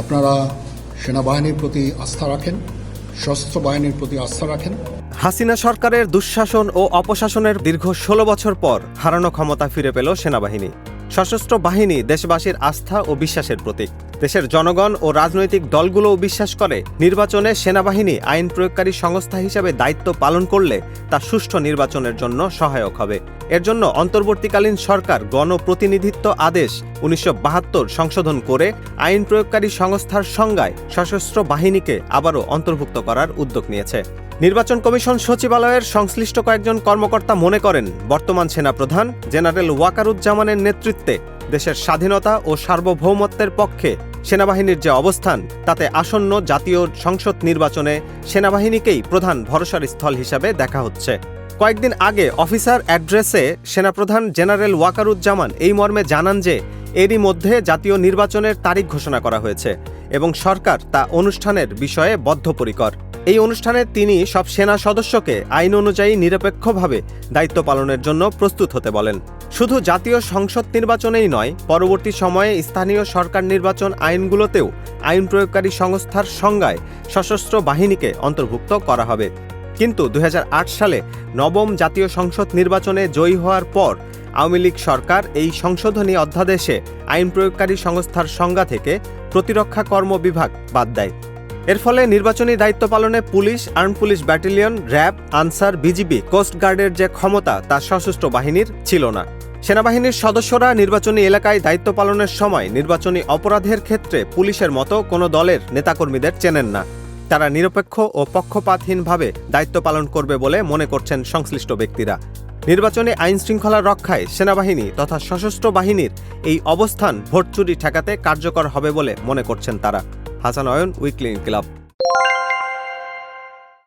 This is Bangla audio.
আপনারা সেনাবাহিনীর প্রতি আস্থা রাখেন, সশস্ত্র বাহিনীর প্রতি আস্থা রাখেন। হাসিনা সরকারের দুঃশাসন ও অপশাসনের দীর্ঘ ষোলো বছর পর হারানো ক্ষমতা ফিরে পেল সেনাবাহিনী। সশস্ত্র বাহিনী দেশবাসীর আস্থা ও বিশ্বাসের প্রতীক। দেশের জনগণ ও রাজনৈতিক দলগুলোও বিশ্বাস করে, নির্বাচনে সেনাবাহিনী আইন প্রয়োগকারী সংস্থা হিসেবে দায়িত্ব পালন করলে তা সুষ্ঠু নির্বাচনের জন্য সহায়ক হবে। এর জন্য অন্তর্বর্তীকালীন সরকার গণপ্রতিনিধিত্ব আদেশ উনিশশো বাহাত্তর সংশোধন করে আইন প্রয়োগকারী সংস্থার সংজ্ঞায় সশস্ত্র বাহিনীকে আবারও অন্তর্ভুক্ত করার উদ্যোগ নিয়েছে। নির্বাচন কমিশন সচিবালয়ের সংশ্লিষ্ট কয়েকজন কর্মকর্তা মনে করেন, বর্তমান সেনাপ্রধান জেনারেল ওয়াকারুজ্জামানের নেতৃত্বে দেশের স্বাধীনতা ও সার্বভৌমত্বের পক্ষে সেনাবাহিনীর যে অবস্থান, তাতে আসন্ন জাতীয় সংসদ নির্বাচনে সেনাবাহিনীকেই প্রধান ভরসার স্থল হিসাবে দেখা হচ্ছে। কয়েকদিন আগে অফিসার অ্যাড্রেসে সেনাপ্রধান জেনারেল ওয়াকারুজ্জামান এই মর্মে জানান যে, এরই মধ্যে জাতীয় নির্বাচনের তারিখ ঘোষণা করা হয়েছে এবং সরকার তা অনুষ্ঠানের বিষয়ে বদ্ধপরিকর। এই অনুষ্ঠানে তিনি সব সেনা সদস্যকে আইন অনুযায়ী নিরপেক্ষভাবে দায়িত্ব পালনের জন্য প্রস্তুত হতে বলেন। শুধু জাতীয় সংসদ নির্বাচনেই নয়, পরবর্তী সময়ে স্থানীয় সরকার নির্বাচন আইনগুলোতেও আইন প্রয়োগকারী সংস্থার সংজ্ঞায় সশস্ত্র বাহিনীকে অন্তর্ভুক্ত করা হবে। কিন্তু দু হাজার আট সালে নবম জাতীয় সংসদ নির্বাচনে জয়ী হওয়ার পর আওয়ামী লীগ সরকার এই সংশোধনী অধ্যাদেশে আইন প্রয়োগকারী সংস্থার সংজ্ঞা থেকে প্রতিরক্ষা কর্ম বিভাগ বাদ দেয়। এর ফলে নির্বাচনী দায়িত্ব পালনে police, arm police battalion, RAB, Ansar, BGB কোস্টগার্ডের যে ক্ষমতা তা সশস্ত্র বাহিনীর ছিল না। সেনাবাহিনীর সদস্যরা নির্বাচনী এলাকায় দায়িত্ব পালনের সময় নির্বাচনী অপরাধের ক্ষেত্রে পুলিশের মতো কোনো দলের নেতাকর্মীদের চেনেন না। তারা নিরপেক্ষ ও পক্ষপাতহীনভাবে দায়িত্ব পালন করবে বলে মনে করছেন সংশ্লিষ্ট ব্যক্তিরা। নির্বাচনে আইন শৃঙ্খলা রক্ষায় সেনাবাহিনী তথা সশস্ত্র বাহিনীর এই অবস্থান ভোট চুরি ঠেকাতে কার্যকর হবে বলে মনে করছেন তারা। Hasan Ayon, weekly club.